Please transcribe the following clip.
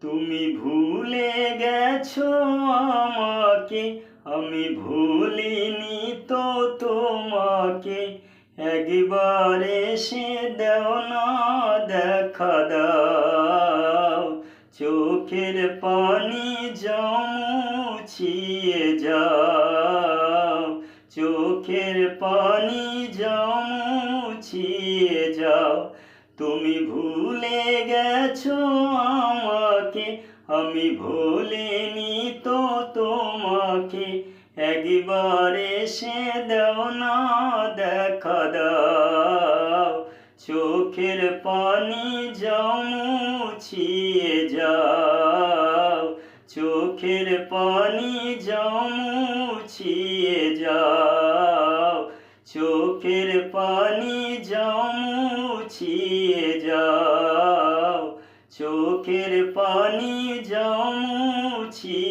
তুমি ভুলে গেছো আমাকে, আমি ভুলিনি তো তোমাকে। একবার এসে দেও না, দেখা দাও। চোখের পানি জমুছিয়ে যাও। চোখের পানি জমুছিয়ে যাও। তুমি ভুলে গেছো আমাকে আমি ভুলিনি তো তোমাকে, একবার এসে দাও না, দেখা দাও। চোখের পানি জমুছিয়ে যাও। চোখের পানি জমুছিয়ে যাও। চোখের পানি যাও চোখের পানি জমুছিয়ে